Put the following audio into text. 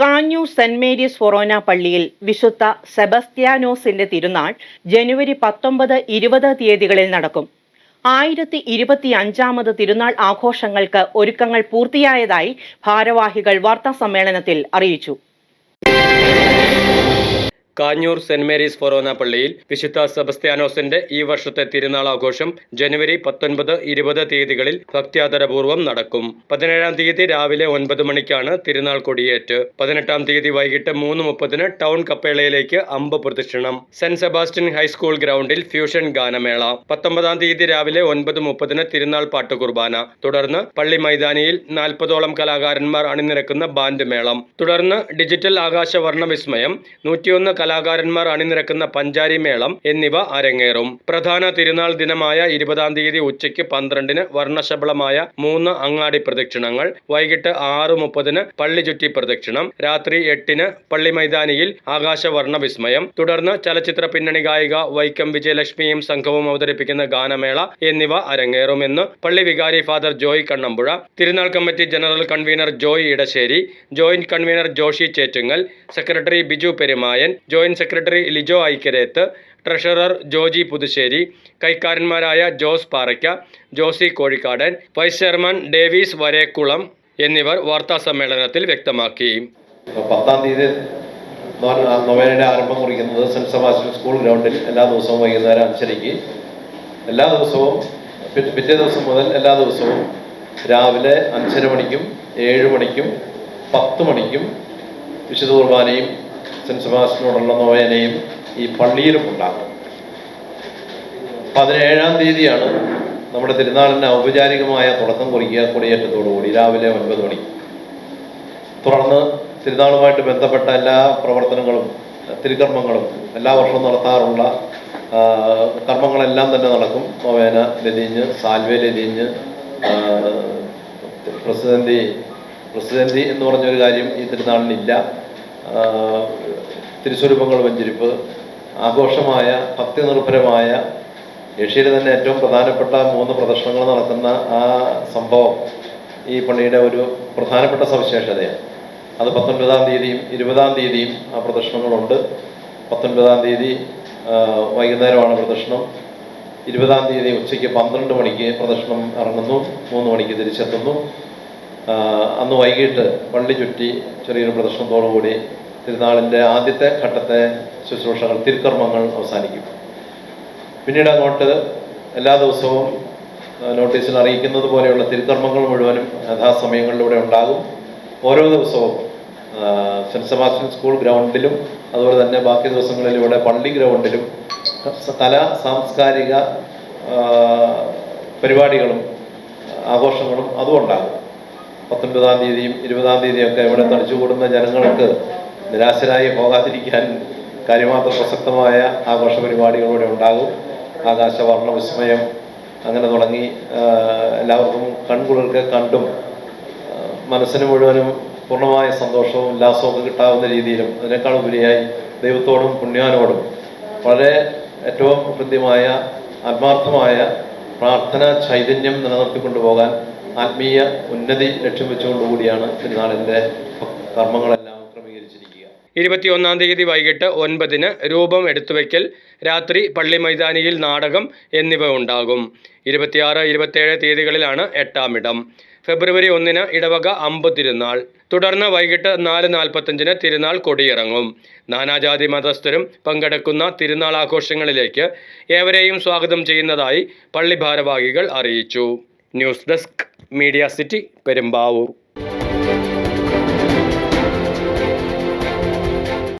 Kanjoor saint Mary's ഫൊറോന പള്ളിയിൽ വിശുദ്ധ സെബസ്ത്യാനോസിന്റെ തിരുനാൾ ജനുവരി പത്തൊമ്പത് ഇരുപത് തീയതികളിൽ നടക്കും. ആയിരത്തി ഇരുപത്തി അഞ്ചാമത് തിരുനാൾ ആഘോഷങ്ങൾക്ക് ഒരുക്കങ്ങൾ പൂർത്തിയായതായി ഭാരവാഹികൾ വാർത്താ സമ്മേളനത്തിൽ അറിയിച്ചു. കാഞ്ഞൂർ സെന്റ് മേരീസ് ഫൊറോന പള്ളിയിൽ വിശുദ്ധ സെബസ്ത്യാനോസിന്റെ ഈ വർഷത്തെ തിരുനാൾ ആഘോഷം ജനുവരി പത്തൊൻപത് ഇരുപത് തീയതികളിൽ ഭക്ത്യാദരപൂർവം നടക്കും. പതിനേഴാം തീയതി രാവിലെ ഒൻപത് മണിക്കാണ് തിരുനാൾ കൊടിയേറ്റ്. പതിനെട്ടാം തീയതി വൈകിട്ട് മൂന്ന് മുപ്പതിന് ടൗൺ കപ്പേളയിലേക്ക് അമ്പ് പ്രദക്ഷിണം സെന്റ് സെബാസ്റ്റ്യൻ ഹൈസ്കൂൾ ഗ്രൗണ്ടിൽ ഫ്യൂഷൻ ഗാനമേള. പത്തൊമ്പതാം തീയതി രാവിലെ ഒൻപത് മുപ്പതിന് തിരുനാൾ പാട്ടുകുർബാന തുടർന്ന് പള്ളി മൈതാനിയിൽ നാൽപ്പതോളം കലാകാരന്മാർ അണിനിരക്കുന്ന ബാൻഡ് മേളം. തുടർന്ന് ഡിജിറ്റൽ ആകാശവർണ വിസ്മയം. നൂറ്റിയൊന്ന് കലാകാരന്മാർ അണിനിരക്കുന്ന പഞ്ചാരി മേളം എന്നിവ അരങ്ങേറും. പ്രധാന തിരുനാൾ ദിനമായ ഇരുപതാം തീയതി ഉച്ചയ്ക്ക് പന്ത്രണ്ടിന് വർണശബളമായ മൂന്ന് അങ്ങാടി പ്രദക്ഷിണങ്ങൾ വൈകിട്ട് ആറ് മുപ്പതിന് പള്ളി ചുറ്റി പ്രദക്ഷിണം രാത്രി എട്ടിന് പള്ളി മൈതാനിയിൽ ആകാശവർണ വിസ്മയം തുടർന്ന് ചലച്ചിത്ര പിന്നണി ഗായിക വൈക്കം വിജയലക്ഷ്മിയും സംഘവും അവതരിപ്പിക്കുന്ന ഗാനമേള എന്നിവ അരങ്ങേറുമെന്ന് പള്ളി വികാരി ഫാദർ ജോയ് കണ്ണമ്പുഴ തിരുനാൾ committee general convener Joy Edassery joint convener Joshi Chettungal secretary Biju Perumayan joint secretary Lijo Aikkareth treasurer Joji Puthussery കൈക്കാരന്മാരായ Jose Parakka Josy Kozhikkadan vice chairman Davis Varekkulam എന്നിവർ വാർത്താസമ്മേളനത്തിൽ വ്യക്തമാക്കി. അപ്പോൾ പത്താം തീയതി നൊവേനയുടെ ആരംഭം കുറിക്കുന്നത് സെന്റ് സെബാസ്റ്റ്യൻ സ്കൂൾ ഗ്രൗണ്ടിൽ എല്ലാ ദിവസവും വൈകുന്നേരം അഞ്ചരയ്ക്ക്. എല്ലാ ദിവസവും പിറ്റേ ദിവസം മുതൽ എല്ലാ ദിവസവും രാവിലെ അഞ്ചര മണിക്കും ഏഴ് മണിക്കും പത്ത് മണിക്കും വിശുദ്ധ കുർബാനയും സെന്റ് സെബാസ്റ്റിനോടുള്ള നോവേനയും ഈ പള്ളിയിലും ഉണ്ടാകും. പതിനേഴാം തീയതിയാണ് നമ്മുടെ തിരുനാളിന് ഔപചാരികമായ തുടക്കം കുറിക്കുക കൊടിയേറ്റത്തോടുകൂടി രാവിലെ ഒൻപത് മണി. തുടർന്ന് തിരുനാളുമായിട്ട് ബന്ധപ്പെട്ട എല്ലാ പ്രവർത്തനങ്ങളും തിരുക്കർമ്മങ്ങളും എല്ലാ വർഷവും നടത്താറുള്ള കർമ്മങ്ങളെല്ലാം തന്നെ നടക്കും. നോവേന ലതിഞ്ഞ് സാൽവെ ലതിഞ്ഞ് ആ, പ്രസിഡന്റി പ്രസിഡന്റി എന്ന് പറഞ്ഞൊരു കാര്യം ഈ തിരുനാളിനില്ല. തിരുസ്വരൂപങ്ങൾ വഞ്ചരിപ്പ് ആഘോഷമായ ഭക്തി നിർഭരമായ ഏഷ്യയിലെ തന്നെ ഏറ്റവും പ്രധാനപ്പെട്ട മൂന്ന് പ്രദർശനങ്ങൾ നടക്കുന്ന ആ സംഭവം ഈ പള്ളിയുടെ ഒരു പ്രധാനപ്പെട്ട സവിശേഷതയാണ്. അത് പത്തൊൻപതാം തീയതിയും ഇരുപതാം തീയതിയും ആ പ്രദർശനങ്ങളുണ്ട്. പത്തൊൻപതാം തീയതി വൈകുന്നേരമാണ് പ്രദർശനം. ഇരുപതാം തീയതി ഉച്ചയ്ക്ക് പന്ത്രണ്ട് മണിക്ക് പ്രദർശനം ഇറങ്ങുന്നു. മൂന്ന് മണിക്ക് തിരിച്ചെത്തുന്നു. അന്ന് വൈകിട്ട് പള്ളി ചുറ്റി ചെറിയൊരു പ്രദർശനത്തോടുകൂടി തിരുനാളിന്റെ ആദ്യത്തെ ഘട്ടത്തെ ശുശ്രൂഷകൾ തിരുക്കർമ്മങ്ങൾ അവസാനിക്കും. പിന്നീട് അങ്ങോട്ട് എല്ലാ ദിവസവും നോട്ടീസിൽ അറിയിക്കുന്നത് പോലെയുള്ള തിരുക്കർമ്മങ്ങൾ മുഴുവനും യഥാസമയങ്ങളിലൂടെ ഉണ്ടാകും. ഓരോ ദിവസവും സെന്റ് സെബാസ്റ്റ്യൻ സ്കൂൾ ഗ്രൗണ്ടിലും അതുപോലെ തന്നെ ബാക്കി ദിവസങ്ങളിൽ ഇവിടെ പള്ളി ഗ്രൗണ്ടിലും കലാ സാംസ്കാരിക പരിപാടികളും ആഘോഷങ്ങളും അതും ഉണ്ടാകും. പത്തൊൻപതാം തീയതിയും ഇരുപതാം തീയതിയൊക്കെ ഇവിടെ തടിച്ചുകൂടുന്ന ജനങ്ങൾക്ക് നിരാശരായി പോകാതിരിക്കാൻ കാര്യമാത്ര പ്രസക്തമായ ആഘോഷ പരിപാടികൾ ഇവിടെ ഉണ്ടാകും. ആകാശവർണ വിസ്മയം അങ്ങനെ തുടങ്ങി എല്ലാവർക്കും കൺകുളിർക്ക് കണ്ടും മനസ്സിന് മുഴുവനും പൂർണമായ സന്തോഷവും ഉല്ലാസവും ഒക്കെ കിട്ടാവുന്ന രീതിയിലും അതിനേക്കാൾ ഉപരിയായി ദൈവത്തോടും പുണ്യാനോടും വളരെ ഏറ്റവും കൃത്യമായ ആത്മാർത്ഥമായ പ്രാർത്ഥന ചൈതന്യം നിലനിർത്തിക്കൊണ്ടു പോകാൻ ആത്മീയ ഉന്നതി ലക്ഷ്യം വെച്ചുകൊണ്ടുകൂടിയാണ് തിരുനാളിന്റെ കർമ്മങ്ങളെല്ലാം. ഇരുപത്തിയൊന്നാം തീയതി വൈകിട്ട് ഒൻപതിന് രൂപം എടുത്തുവയ്ക്കൽ രാത്രി പള്ളി മൈതാനിയിൽ നാടകം എന്നിവ ഉണ്ടാകും. ഇരുപത്തിയാറ് ഇരുപത്തേഴ് തീയതികളിലാണ് എട്ടാമിടം ഫെബ്രുവരി ഒന്നിന് ഇടവക അമ്പ് തിരുനാൾ. തുടർന്ന് വൈകിട്ട് നാല് നാൽപ്പത്തഞ്ചിന് തിരുനാൾ കൊടിയിറങ്ങും. നാനാജാതി മതസ്ഥരും പങ്കെടുക്കുന്ന തിരുനാൾ ആഘോഷങ്ങളിലേക്ക് ഏവരെയും സ്വാഗതം ചെയ്യുന്നതായി പള്ളി ഭാരവാഹികൾ അറിയിച്ചു. News desk media city Perumbavoor.